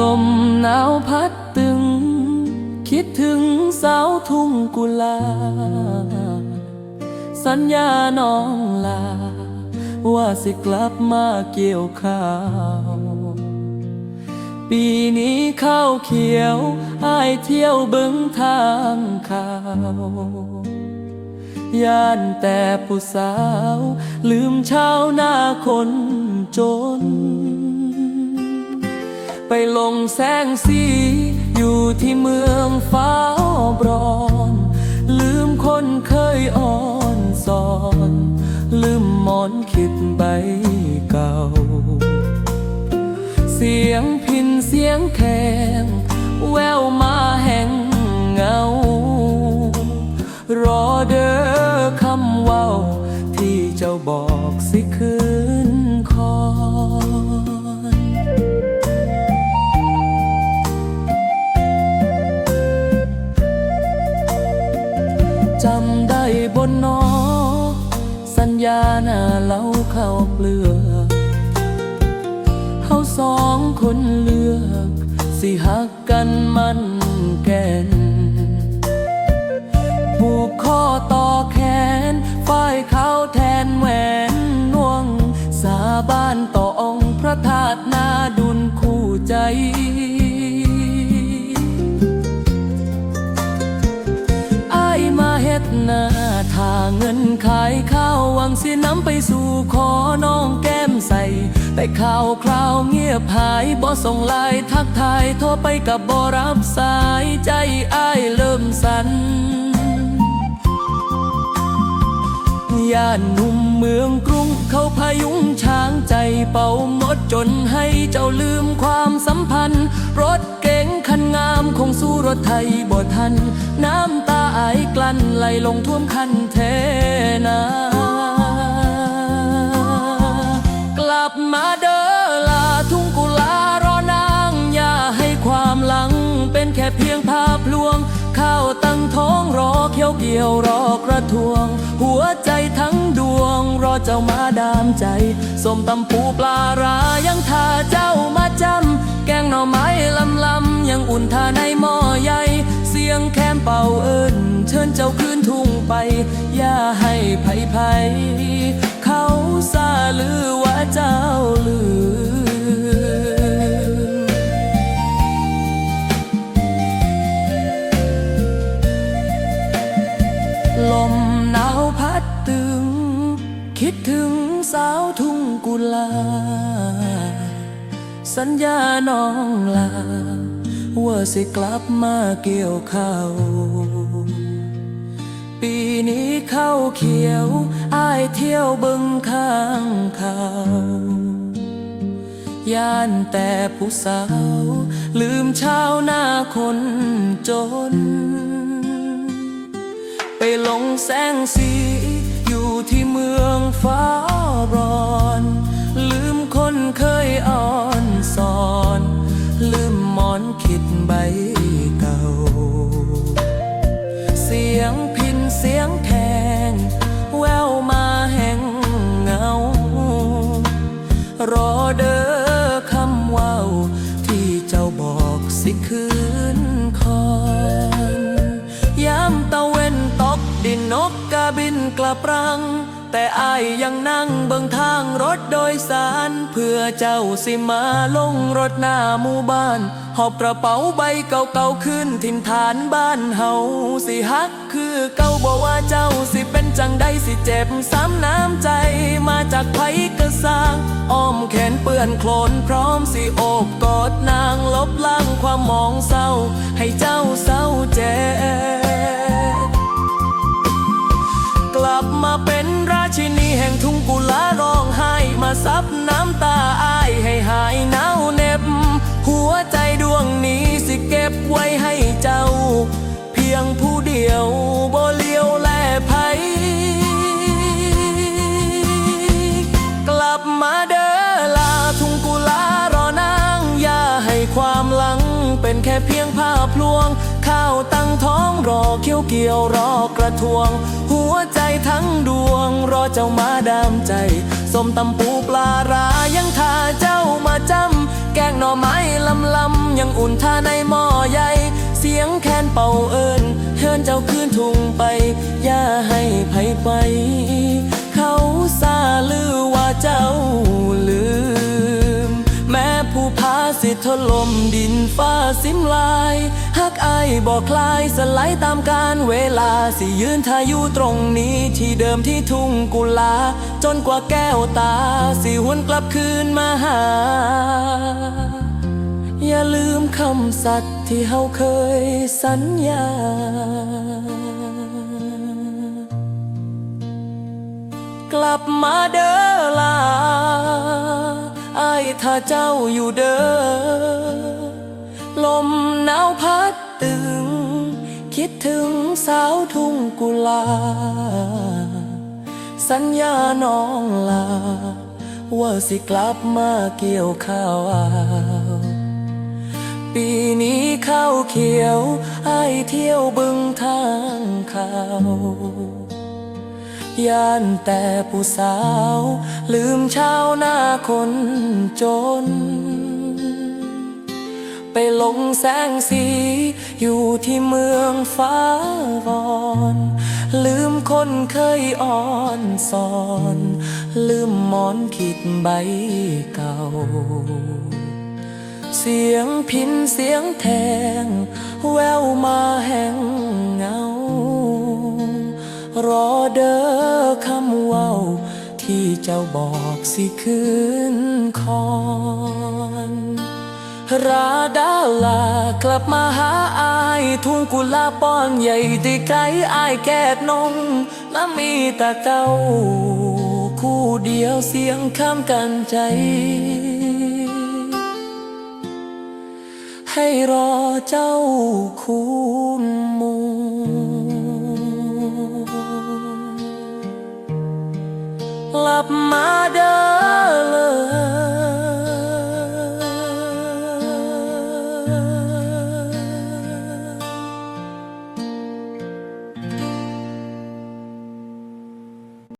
ลมหนาวพัดตึง คิดถึงสาวทุ่งกุลา สัญญาน้องลา ว่าสิกลับมาเกี่ยวข้าว ปีนี้ข้าวเขียวอายเที่ยวเบิ่งทางข่าว ย่านแต่ผู้สาว ลืมชาวนาคนจน ไปลงแสงสี อยู่ที่เมืองฟ้าบรอน ลืมคนเคยอ่อนสอน ลืมมอนคิดใบเก่า เสียงพินเสียงแคนแววมาแห่งเงา รอเด้อคำว้าที่เจ้าบอกสิคืน เลือกเฮาสองคนเลือก สิหักกันมันแก่นผูกข้อต่อแขนฝ้ายเขาแทนแหวนน่วง สาบานต่อองค์พระธาตุนาดุล เงินขายข้าวหวังสินำไปสู่ขอน้องแก้มใส่แต่ข่าวคราวเงียบหายบ่ส่งไลน์ทักทายโทรไปกับบ่รับสายใจอายเริ่มสั่นย่านหนุ่มเมืองกรุงเขาพายุงช้างใจเป่าหมดจนให้เจ้าลืมความสัมพันธ์รถ งคันงามคงสู้รถไทยบ่ทัน น้ำตาอายกลั้นไหลลงท่วมคันเทนา กลับมาเด้อลาทุ่งกุลารอนางอย่าให้ความหลัง เป็นแค่เพียงภาพลวง ข้าวตั้งท้องรอเขียวเกี่ยวรอกระทวง หัวใจทั้งดวง รอเจ้ามาดามใจสมตำปูปลารายังท่า เชิญเจ้าคืนทุ่งไป อย่าให้ไผไผเขาซาลือว่าเจ้าลืมลมหนาวพัดตึง คิดถึงสาวทุ่งกุลา สัญญาน้องลา ว่าสิกลับมาเกี่ยวข้าว ปีนี้เข้าเขียวอายเที่ยวบึงข้างเขาย่านแต่ผู้สาว ลืมชาวนาคนจน ไปลงแสงสี อยู่ที่เมืองฟ้าร้อน รอเด้อคำว้าที่เจ้าบอกสิคืนคอนยามตะเวนตกดินนกกาบินกลับรัง แต่อายยังนั่งเบิ่งทางรถโดยสาร เพื่อเจ้าสิมาลงรถหน้าหมู่บ้าน หอบกระเป๋าใบเก่าๆขึ้นถิ่นฐานบ้านเฮาสิฮักคือเก่าบอกว่าเจ้าสิเป็นจังใดสิเจ็บซ้ำน้ำใจมาจากไผกระส่า แขนเปื้อนโคลนพร้อมสิโอบกอดนางลบล้างความมองเศร้า ให้เจ้าเศร้าเจ็บกลับมาเป็นราชินีแห่งทุ่งกุลาร้องไห้ เพียงภาพลวง ข้าวตั้งท้องรอเกี่ยวเกี่ยวรอกระทวง หัวใจทั้งดวง รอเจ้ามาดามใจสมตำปูปลารายังท่าเจ้ามาจำแกงหน่อไม้ลำลำยังอุ่นท่าในหม้อใหญ่เสียงแคนเป่าเอิญเฮินเจ้าคืนทุ่งไป อย่าให้ไผไป เขาซาลือว่าเจ้า ลมดินฟ้าสิมลายหักไอบอกคลายสลายตามการเวลาสิยืนทาอยู่ตรงนี้ที่เดิมที่ทุ่งกุลา จนกว่าแก้วตา สิหวนกลับคืนมาหา อย่าลืมคำสัตย์ที่เฮาเคยสัญญากลับมาเด้อลา อ้ายถ้าเจ้าอยู่เด้อลมหนาวพัดตึง คิดถึงสาวทุ่งกุลา สัญญาน้องลา ว่าสิกลับมาเกี่ยวข้าวเอาปีนี้ข้าวเขียวไอเที่ยวบึงทางเขา ย่านแต่ผู้สาว ลืมชาวนาคนจน ไปหลงแสงสี อยู่ที่เมืองฟ้าวอนลืมคนเคยอ่อนสอน ลืมหมอนขิดใบเก่า เสียงพินเสียงแทง แววมาแห่งเงา รอเด้อคำเว้า ที่เจ้าบอกสิคืนคอนราดาลากลับมาหาอายทุ่งกุลาป้อนใหญ่ที่ไกลอายแกดนงและมีแต่เจ้า คู่เดียวเสียงข้ามกันใจ ให้รอเจ้าคุณ หลับมาเด้อ